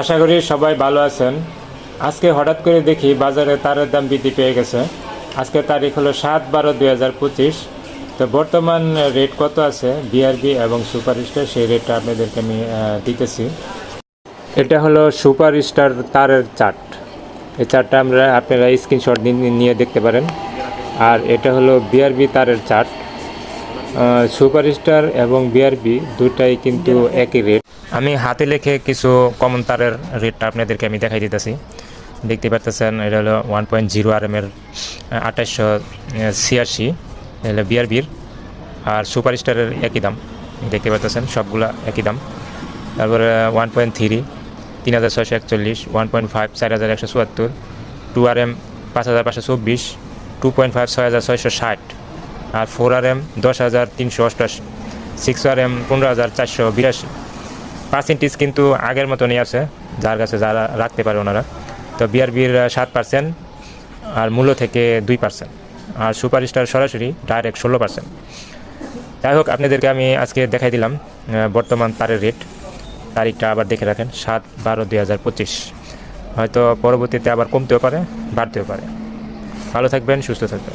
আশা করি সবাই ভালো আছেন। আজকে হঠাৎ করে দেখি বাজারে তারের দাম বৃদ্ধি পেয়ে গেছে। আজকে তারিখ হলো সাত বারো দুই হাজার পঁচিশ। তো বর্তমান রেট কত আছে? বিআরবি এবং সুপার স্টার সেই রেটটা আপনাদেরকে আমি দিতেছি। এটা হলো সুপার স্টার তারের চার্ট। এই চার্টটা আমরা আপনারা স্ক্রিনশট নিয়ে দেখতে পারেন। আর এটা হলো বিআরবি তারের চার্ট। সুপার স্টার এবং বিআরবি দুটাই কিন্তু একই রেট আমি হাতে লেখে কিছু কমন তারের রেটটা আপনাদেরকে আমি দেখাই দিতেছি। দেখতে পাচ্ছেন এটা হলো ওয়ান পয়েন্ট জিরো আর এম এর আঠাশশো ছিয়াশি হলো বিআরবির আর সুপার স্টারের একই দাম, দেখতে পাচ্ছেন সবগুলা একই দাম। তারপরে ওয়ান পয়েন্ট থ্রি তিন হাজার ছয়শো একচল্লিশ ওয়ান পয়েন্ট ফাইভ চার হাজার একশো চুয়াত্তর টু আর এম পাঁচ হাজার পাঁচশো চব্বিশ টু পয়েন্ট ফাইভ ছয় হাজার ছয়শো ষাট। আর ফোর আর এম দশ হাজার তিনশো অষ্টাশি সিক্স আর এম পনেরো হাজার চারশো বিরাশি। পার্সেন্টেজ কিন্তু আগের মতনই আছে, যার কাছে যারা রাখতে পারে ওনারা। তো বিআরবির সাত পার্সেন্ট আর মূল্য থেকে দুই পার্সেন্ট আর সুপার স্টার সরাসরি ডাইরেক্ট ষোলো পার্সেন্ট যাই হোক, আপনাদেরকে আমি আজকে দেখাই দিলাম বর্তমান তারের রেট তারিখটা আবার দেখে রাখেন, সাত বারো দুই হাজার পঁচিশ। হয়তো পরবর্তীতে আবার কমতেও পারে, বাড়তেও পারে। ভালো থাকবেন, সুস্থ থাকবেন।